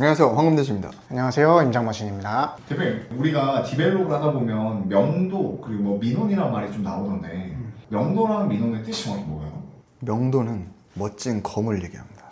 안녕하세요. 황금대주입니다. 안녕하세요. 임장머신입니다. 대표님 우리가 디벨롭을 하다 보면 명도 그리고 뭐 민원이란 말이 좀 나오던데 명도랑 민원의 뜻이 정확히 뭐예요? 명도는 멋진 검을 얘기합니다.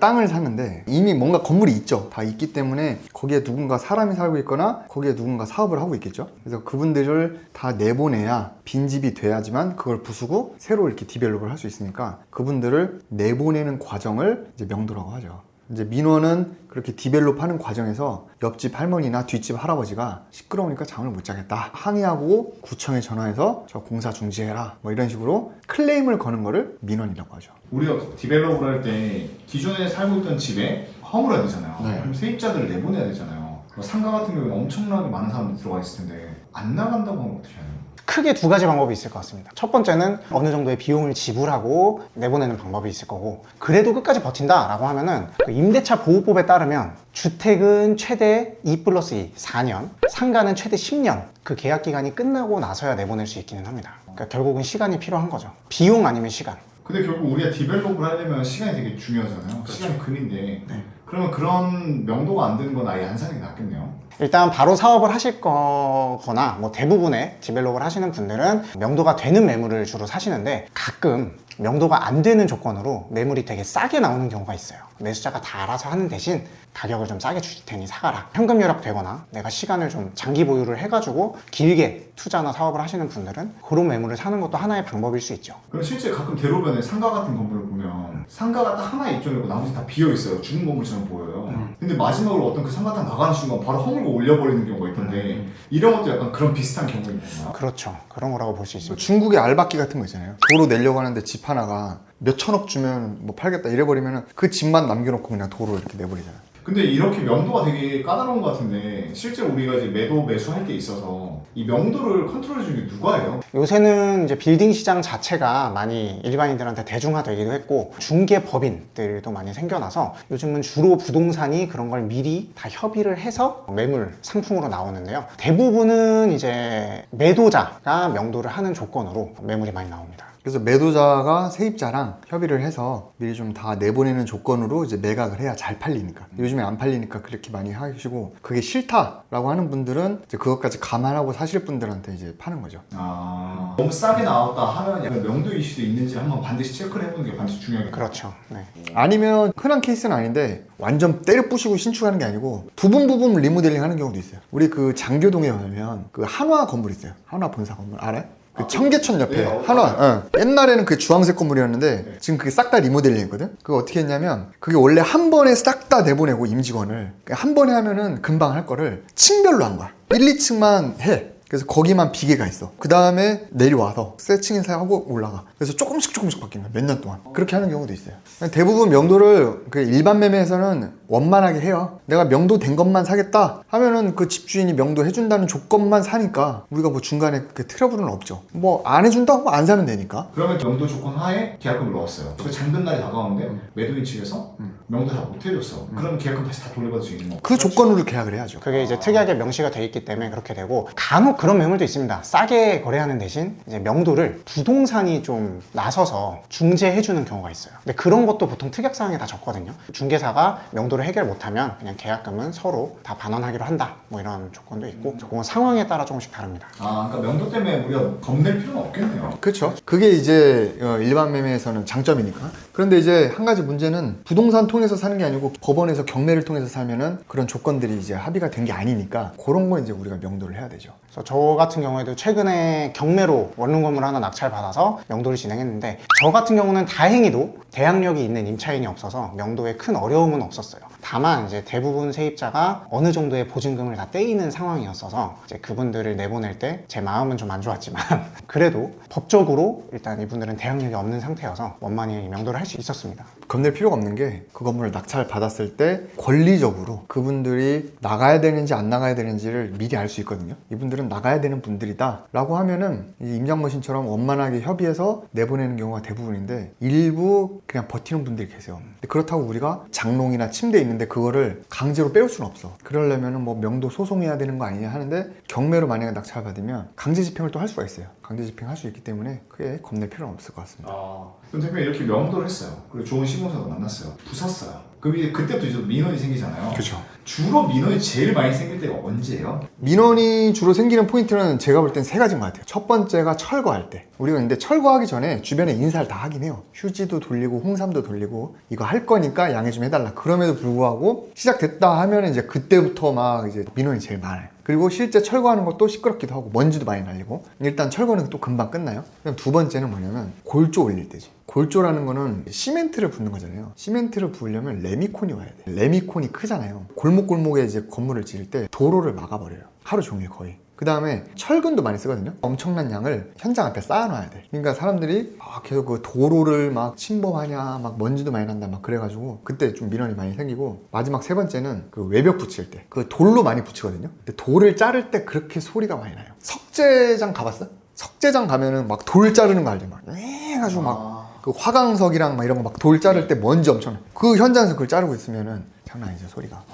땅을 샀는데 이미 뭔가 건물이 있죠. 다 있기 때문에 거기에 누군가 사람이 살고 있거나 거기에 누군가 사업을 하고 있겠죠. 그래서 그분들을 다 내보내야 빈집이 돼야지만 그걸 부수고 새로 이렇게 디벨롭을 할 수 있으니까 그분들을 내보내는 과정을 이제 명도라고 하죠 이제 민원은 그렇게 디벨롭 하는 과정에서 옆집 할머니나 뒷집 할아버지가 시끄러우니까 잠을 못 자겠다. 항의하고 구청에 전화해서 저 공사 중지해라. 뭐 이런 식으로 클레임을 거는 거를 민원이라고 하죠. 우리가 디벨롭을 할 때 기존에 살고 있던 집에 허물어야 되잖아요. 네. 그럼 세입자들을 내보내야 되잖아요. 뭐 상가 같은 경우에 엄청나게 많은 사람들이 들어가 있을 텐데 안 나간다고 하면 어떻게 해요? 크게 두 가지 방법이 있을 것 같습니다. 첫 번째는 어느 정도의 비용을 지불하고 내보내는 방법이 있을 거고 그래도 끝까지 버틴다 라고 하면은 그 임대차 보호법에 따르면 주택은 최대 2 플러스 2 4년 상가는 최대 10년 그 계약 기간이 끝나고 나서야 내보낼 수 있기는 합니다. 그러니까 결국은 시간이 필요한 거죠. 비용 아니면 시간. 근데 결국 우리가 디벨롭을 하려면 시간이 되게 중요하잖아요. 시간이 금인데 그러면 그런 명도가 안 되는 건 아예 안 사는 게 낫겠네요. 일단 바로 사업을 하실 거거나 뭐 대부분의 디벨롭을 하시는 분들은 명도가 되는 매물을 주로 사시는데 가끔 명도가 안 되는 조건으로 매물이 되게 싸게 나오는 경우가 있어요. 매수자가 다 알아서 하는 대신 가격을 좀 싸게 주실 테니 사가라. 현금 요약 되거나 내가 시간을 좀 장기 보유를 해가지고 길게 투자나 사업을 하시는 분들은 그런 매물을 사는 것도 하나의 방법일 수 있죠. 그럼 실제 가끔 대로변에 상가 같은 건물을 보면 상가가 딱 하나 입점이고 나머지 다 비어 있어요. 죽은 건물처럼 보여요. 근데 마지막으로 어떤 그 상가 딱 나가는 순간 바로 허물고 올려버리는 경우가 있던데 이런 것도 약간 그런 비슷한 경우가 있나요? 그렇죠 그런 거라고 볼 수 있습니다 중국의 알바끼 같은 거 있잖아요 도로 내려고 하는데 집 하나가 몇 천억 주면 뭐 팔겠다 이래버리면 그 집만 남겨놓고 그냥 도로 이렇게 내버리잖아요 근데 이렇게 명도가 되게 까다로운 것 같은데 실제 우리가 이제 매도 매수할 때 있어서 이 명도를 컨트롤해 주는 게 누가 해요? 요새는 이제 빌딩 시장 자체가 많이 일반인들한테 대중화되기도 했고 중개 법인들도 많이 생겨나서 요즘은 주로 부동산이 그런 걸 미리 다 협의를 해서 매물 상품으로 나오는데요. 대부분은 이제 매도자가 명도를 하는 조건으로 매물이 많이 나옵니다. 그래서 매도자가 세입자랑 협의를 해서 미리 좀 다 내보내는 조건으로 이제 매각을 해야 잘 팔리니까 요즘에 안 팔리니까 그렇게 많이 하시고 그게 싫다라고 하는 분들은 이제 그것까지 감안하고 사실 분들한테 이제 파는 거죠 아 너무 싸게 나왔다 하면 약간 명도 이슈도 있는지 한번 반드시 체크를 해보는 게 반드시 중요하겠다. 그렇죠. 네. 아니면 흔한 케이스는 아닌데 완전 때려 부시고 신축하는 게 아니고 부분 부분 리모델링 하는 경우도 있어요 우리 그 장교동에 가면 그 한화 건물 있어요 한화 본사 건물 알아요? 그 청계천 옆에 네, 어, 한화 어. 옛날에는 그 주황색 건물이었는데 지금 그게 싹 다 리모델링 했거든? 그거 어떻게 했냐면 그게 원래 한 번에 싹 다 내보내고 임직원을 한 번에 하면은 금방 할 거를 층별로 한 거야. 1, 2층만 해 그래서 거기만 비계가 있어. 그 다음에 내려와서 세칭해서 하고 올라가. 그래서 조금씩 조금씩 바뀌는 거야. 몇년 동안. 그렇게 하는 경우도 있어요. 대부분 명도를 그 일반 매매에서는 원만하게 해요. 내가 명도 된 것만 사겠다 하면은 그 집주인이 명도 해준다는 조건만 사니까 우리가 뭐 중간에 그 트러블은 없죠. 뭐 안 해준다? 뭐안 사면 되니까. 그러면 명도 조건 하에 계약금을 넣었어요. 그 잔금 날이 다가오는데 매도인 측에서 명도 다 못 해줬어. 그러면 계약금 다시 다 돌려받을 수 있는 거. 그 조건으로 계약을 해야죠. 그게 이제 특이하게 명시가 돼 있기 때문에 그렇게 되고 간혹 그런 매물도 있습니다. 싸게 거래하는 대신 이제 명도를 부동산이 좀 나서서 중재해주는 경우가 있어요. 근데 그런 것도 보통 특약사항에 다 적거든요. 중개사가 명도를 해결 못하면 그냥 계약금은 서로 다 반환하기로 한다. 뭐 이런 조건도 있고 그건 상황에 따라 조금씩 다릅니다. 아, 그러니까 명도 때문에 우리가 겁낼 필요는 없겠네요. 그렇죠. 그게 이제 어, 일반 매매에서는 장점이니까. 그런데 이제 한 가지 문제는 부동산 통해서 사는 게 아니고 법원에서 경매를 통해서 사면은 그런 조건들이 이제 합의가 된 게 아니니까 그런 거 이제 우리가 명도를 해야 되죠. 그래서 저 같은 경우에도 최근에 경매로 원룸 건물 하나 낙찰 받아서 명도를 진행했는데 저 같은 경우는 다행히도 대항력이 있는 임차인이 없어서 명도에 큰 어려움은 없었어요. 다만 이제 대부분 세입자가 어느 정도의 보증금을 다 떼이는 상황이었어서 이제 그분들을 내보낼 때 제 마음은 좀 안 좋았지만 그래도 법적으로 일단 이분들은 대항력이 없는 상태여서 원만히 명도를 할 수 있었습니다. 겁낼 필요가 없는 게 그 건물을 낙찰 받았을 때 권리적으로 그분들이 나가야 되는지 안 나가야 되는지를 미리 알 수 있거든요. 이분들은 나가야 되는 분들이다 라고 하면은 이 임장머신처럼 원만하게 협의해서 내보내는 경우가 대부분인데 일부 그냥 버티는 분들이 계세요. 그렇다고 우리가 장롱이나 침대 있는데 그거를 강제로 빼올 수는 없어. 그러려면은 뭐 명도 소송해야 되는 거 아니냐 하는데 경매로 만약에 낙찰 받으면 강제 집행을 또 할 수가 있어요. 강제 집행 할 수 있기 때문에 크게 겁낼 필요는 없을 것 같습니다. 아. 그럼 대표님 이렇게 명도를 했어요. 그리고 좋은 시공사도 만났어요. 부쉈어요. 그럼 이제 그때부터 이제 민원이 생기잖아요. 그렇죠. 주로 민원이 제일 많이 생길 때가 언제예요? 민원이 주로 생기는 포인트는 제가 볼 땐 세 가지인 것 같아요. 첫 번째가 철거할 때. 우리가 근데 철거하기 전에 주변에 인사를 다 하긴 해요. 휴지도 돌리고 홍삼도 돌리고 이거 할 거니까 양해 좀 해달라. 그럼에도 불구하고 시작됐다 하면 이제 그때부터 막 이제 민원이 제일 많아요. 그리고 실제 철거하는 것도 시끄럽기도 하고 먼지도 많이 날리고 일단 철거는 또 금방 끝나요. 그럼 두 번째는 뭐냐면 골조 올릴 때지. 골조라는 거는 시멘트를 붓는 거잖아요. 시멘트를 부으려면 레미콘이 와야 돼. 레미콘이 크잖아요. 골목골목에 이제 건물을 지을 때 도로를 막아버려요. 하루 종일 거의. 그 다음에 철근도 많이 쓰거든요. 엄청난 양을 현장 앞에 쌓아놔야 돼. 그러니까 사람들이 아, 계속 그 도로를 막 침범하냐, 막 먼지도 많이 난다, 막 그래가지고 그때 좀 민원이 많이 생기고 마지막 세 번째는 그 외벽 붙일 때 그 돌로 많이 붙이거든요. 근데 돌을 자를 때 그렇게 소리가 많이 나요. 석재장 가봤어? 석재장 가면은 막 돌 자르는 거 알죠? 막 해가지고 막 아, 그 화강석이랑 막 이런 거 막 돌 자를 때 먼지 엄청 나. 그 현장에서 그걸 자르고 있으면은 장난 아니죠 소리가.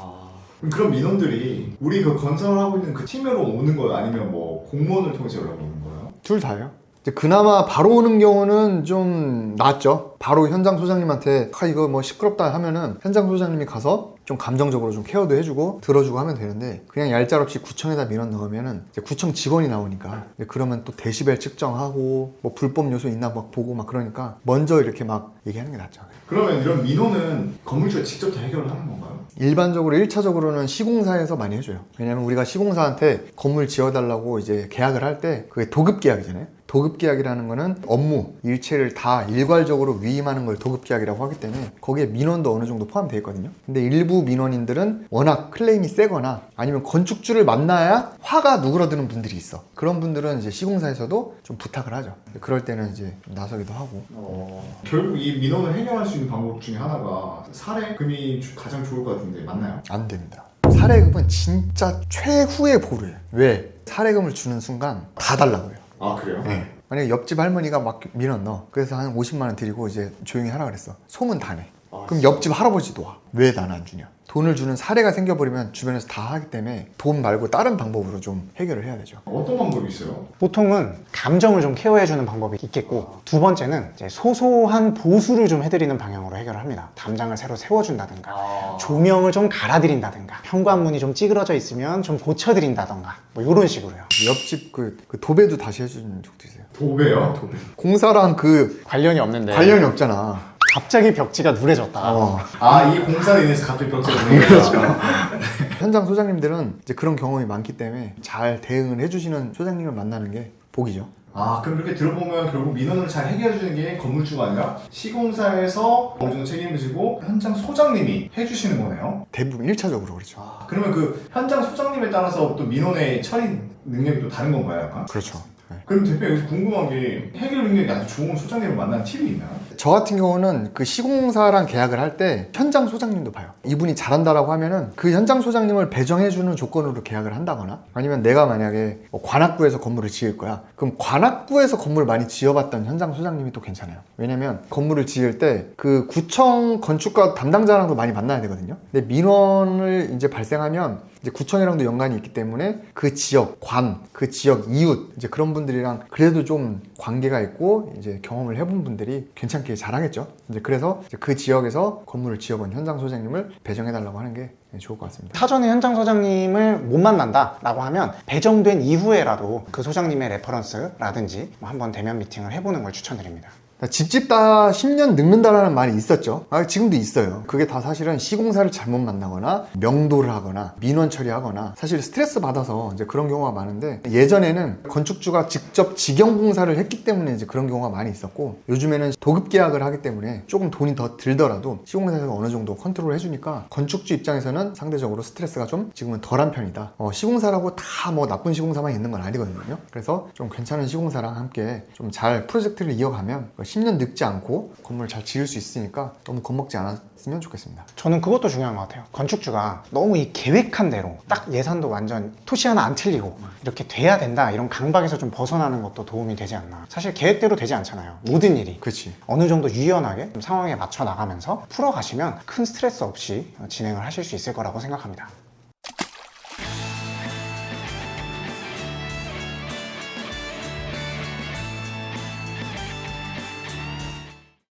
그럼 그런 민원들이 우리 그 건설하고 있는 그 팀으로 오는 거예요? 아니면 뭐 공무원을 통해서 연락 오는 거예요? 둘 다요. 그나마 바로 오는 경우는 좀 낫죠. 바로 현장 소장님한테 아 이거 뭐 시끄럽다 하면은 현장 소장님이 가서 좀 감정적으로 좀 케어도 해주고 들어주고 하면 되는데 그냥 얄짤없이 구청에다 민원 넣으면은 이제 구청 직원이 나오니까 그러면 또 데시벨 측정하고 뭐 불법 요소 있나 막 보고 막 그러니까 먼저 이렇게 막 얘기하는 게 낫죠. 그러면 이런 민원은 건물주가 직접 다 해결을 하는 건가요? 일반적으로 1차적으로는 시공사에서 많이 해줘요. 왜냐면 우리가 시공사한테 건물 지어달라고 이제 계약을 할 때 그게 도급 계약이잖아요. 도급 계약이라는 거는 업무, 일체를 다 일괄적으로 위임하는 걸 도급 계약이라고 하기 때문에 거기에 민원도 어느 정도 포함되어 있거든요. 근데 일부 민원인들은 워낙 클레임이 세거나 아니면 건축주를 만나야 화가 누그러드는 분들이 있어. 그런 분들은 이제 시공사에서도 좀 부탁을 하죠. 그럴 때는 이제 좀 나서기도 하고. 결국 이 민원을 해결할 수 있는 방법 중에 하나가 사례금이 주- 가장 좋을 것 같은데 맞나요? 안 됩니다. 사례금은 진짜 최후의 보루예요. 왜? 사례금을 주는 순간 다 달라고 해요. 아 그래요? 네. 만약에 옆집 할머니가 막 민원 넣어. 그래서 한 50만 원 드리고 이제 조용히 하라 그랬어. 소문 다 내. 아, 그럼 옆집 할아버지도 와. 왜난안 주냐? 돈을 주는 사례가 생겨버리면 주변에서 다 하기 때문에 돈 말고 다른 방법으로 좀 해결을 해야 되죠. 어떤 방법이 있어요? 보통은 감정을 좀 케어해주는 방법이 있겠고 두 번째는 이제 소소한 보수를 좀 해드리는 방향으로 해결을 합니다. 담장을 새로 세워준다든가 아, 조명을 좀 갈아드린다든가 현관문이 좀 찌그러져 있으면 좀 고쳐드린다던가 뭐 이런 식으로요. 옆집 그, 그 도배도 다시 해주는 적도 있어요. 도배요? 공사랑 그 관련이 없는데 관련이 없잖아. 갑자기 벽지가 누래졌다. 어. 아 이 공사로 인해서 갑자기 벽지가 그렇죠. 현장 소장님들은 이제 그런 경험이 많기 때문에 잘 대응을 해주시는 소장님을 만나는 게 복이죠. 아 그럼 이렇게 들어보면 결국 민원을 잘 해결해 주는 게 건물주가 아니라 시공사에서 어느 정도 책임을 지고 현장 소장님이 해주시는 거네요. 대부분 1차적으로 그렇죠. 아 그러면 그 현장 소장님에 따라서 또 민원의 처리 능력이 또 다른 건가요, 약간? 그렇죠. 네. 그럼 대표 여기서 궁금한 게 해결 능력이 아주 좋은 소장님을 만나는 팁이 있나요? 저 같은 경우는 그 시공사랑 계약을 할 때 현장 소장님도 봐요. 이분이 잘한다라고 하면은 그 현장 소장님을 배정해주는 조건으로 계약을 한다거나 아니면 내가 만약에 뭐 관악구에서 건물을 지을 거야. 그럼 관악구에서 건물 많이 지어봤던 현장 소장님이 또 괜찮아요. 왜냐면 건물을 지을 때 그 구청 건축가 담당자랑도 많이 만나야 되거든요. 근데 민원을 이제 발생하면 이제 구청이랑도 연관이 있기 때문에 그 지역 관, 그 지역 이웃 이제 그런 분들이랑 그래도 좀 관계가 있고 이제 경험을 해본 분들이 괜찮게 잘하겠죠. 이제 그래서 이제 그 지역에서 건물을 지어본 현장 소장님을 배정해달라고 하는 게 좋을 것 같습니다. 사전에 현장 소장님을 못 만난다라고 하면 배정된 이후에라도 그 소장님의 레퍼런스라든지 뭐 한번 대면 미팅을 해보는 걸 추천드립니다. 집 짓다 10년 늙는다라는 말이 있었죠. 아, 지금도 있어요. 그게 다 사실은 시공사를 잘못 만나거나 명도를 하거나 민원 처리하거나 사실 스트레스 받아서 이제 그런 경우가 많은데 예전에는 건축주가 직접 직영 공사를 했기 때문에 이제 그런 경우가 많이 있었고 요즘에는 도급 계약을 하기 때문에 조금 돈이 더 들더라도 시공사에서 어느 정도 컨트롤 해주니까 건축주 입장에서는 상대적으로 스트레스가 좀 지금은 덜한 편이다. 어, 시공사라고 다 뭐 나쁜 시공사만 있는 건 아니거든요. 그래서 좀 괜찮은 시공사랑 함께 좀 잘 프로젝트를 이어가면 10년 늙지 않고 건물을 잘 지을 수 있으니까 너무 겁먹지 않았으면 좋겠습니다. 저는 그것도 중요한 것 같아요. 건축주가 너무 이 계획한 대로 딱 예산도 완전 토시 하나 안 틀리고 이렇게 돼야 된다 이런 강박에서 좀 벗어나는 것도 도움이 되지 않나. 사실 계획대로 되지 않잖아요. 모든 일이. 그렇지. 어느 정도 유연하게 좀 상황에 맞춰 나가면서 풀어가시면 큰 스트레스 없이 진행을 하실 수 있을 거라고 생각합니다.